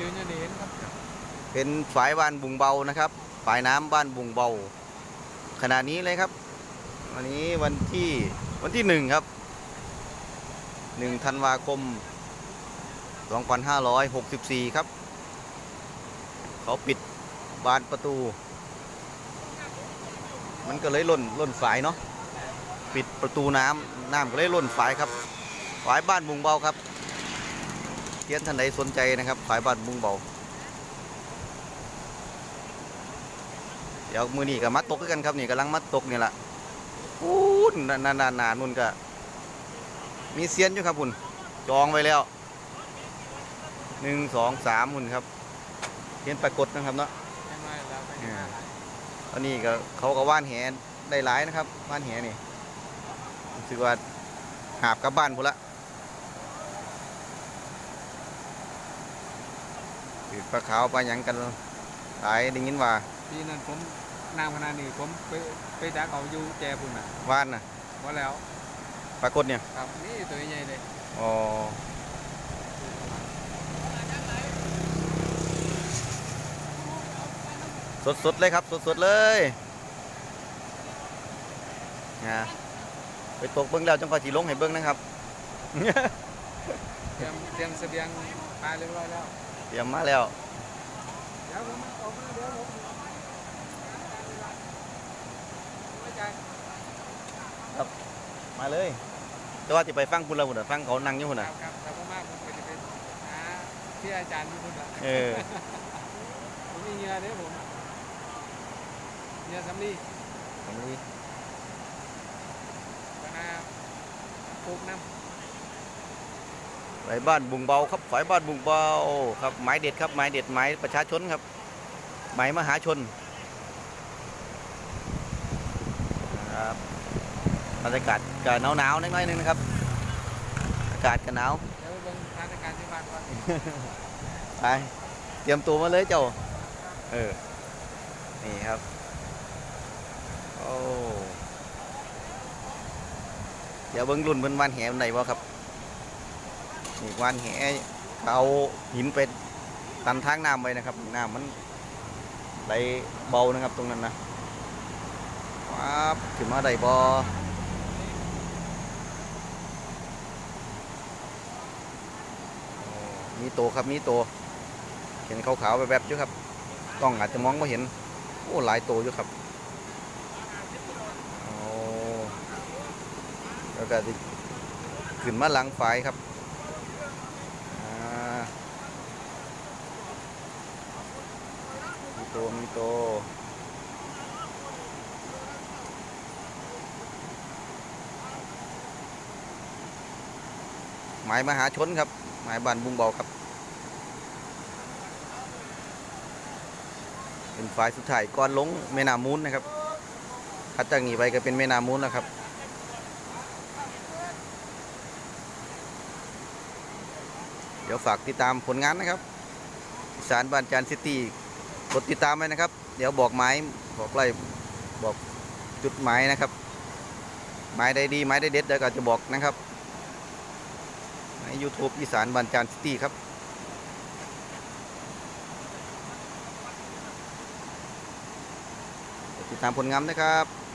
ยืนอยู่นี่เห็นครับเป็นฝายบ้านบุงเบานะครับฝายน้ำบ้านบุงเบา ขณะนี้เลยครับ วันนี้วันที่วันที่หนึ่งครับหนึ่งธันวาคม 2564 ครับ เขาปิดบานประตู มันก็เลยล่นล่นฝายเนาะปิดประตูน้ำน้ำก็เลยล่นฝายครับฝายบ้านบุงเบาครับ เทียนท่านใดสนใจนะครับฝายบ้านบุงเบา เดี๋ยวมือนี่ก็มัดตกกันครับนี่กำลังมัดตกนี่แหละอู้นนานานานนุ่นก็มีเซียนอยู่ครับคุณจองไว้แล้วหนึ่งสองสามคุณครับเซียนปรากฏนะครับเนาะอันนี้ก็เขาก็ว่านแหนได้หลายนะครับว่านแหนี่รู้สึกว่าหาบกลับบ้านพุ่นละ ถือปลาขาวปลาหยังกันหลายได้ยินว่าปีนั้นผมนางพนานี่ผมไปไปดักเอาอยู่แจพุ่นน่ะว่านนะว่าแล้วปรากฏเนี่ยครับนี่ตัวใหญ่เลยอ๋อสดๆเลยครับสดๆเลยนะไปตกเบิ้งแล้วจังก็สีลงให้เบิ้งนะครับ เตรียมเตรียมเสบียงปลาเรียบร้อยแล้ว เตรียมมาแล้วเดี๋ยวผมออกมาเดี๋ยวผมไม่ใจมาเลย แต่ว่าจะไปฟังคุณเราหุ่นน่ะฟังเขานั่งอยู่หุ่นคน่ะรับครับแต่ผมมากผมก็จะไปหาที่อาจารย์ที่พุ่นละเออผมมีเงินเด้อผมเงินสำลีตรงนี้คณะปลูกน้ ไปบ้านบุงเบาครับฝ่ายบ้านบุงเบาครับหมายเด็ดครับหมายเด็ดหมายประชาชนครับหมายมหาชนครับบรรยากาศก็หนาวๆนิดหน่อยนึงนะครับอากาศก็หนาวำเดี๋ยวไปเบิ่งสถานการณ์ที่บ้านก่อนไปเตรียมตัวมาเลยเจ้าเออนี่ครับโอ้เดี๋ยวเบิ้งรุ่นเบิ้นวานแหวันไหนบ่ครับ นี่วานแหเอาหินไปตันทางน้ำไว้นะครับน้ำมันไหลเบานะครับตรงนั้นนะว้าบขึ้นมาได้บ่โอ้มีโตครับมีโต เห็นขาวๆแบบๆอยู่ครับกล้องอาจจะมองไม่เห็น โอ้หลายโตอยู่ครับโอ้แล้วก็สิขึ้นมาหลังฝายครับอ่า มีโตมีโตหมายมหาชนครับ หมายบ้านบุงเบาครับ เป็นฝ่ายสุดท้ายก่อนลงแม่น้ำมูลนะครับถัดจากนี้ไปก็เป็นแม่น้ำมูลแล้วครับเดี๋ยวฝากติดตามผลงานนะครับสารบ้านจานซิตี้ กดติดตามไว้นะครับ เดี๋ยวบอกไม้บอกไล่บอกจุดหมายนะครับหมายใดดีหมายใดเด็ดเดี๋ยวก็จะบอกนะครับ ใน YouTube อีสานบันจานซิตี้ครับติดตามผลงานนะครับ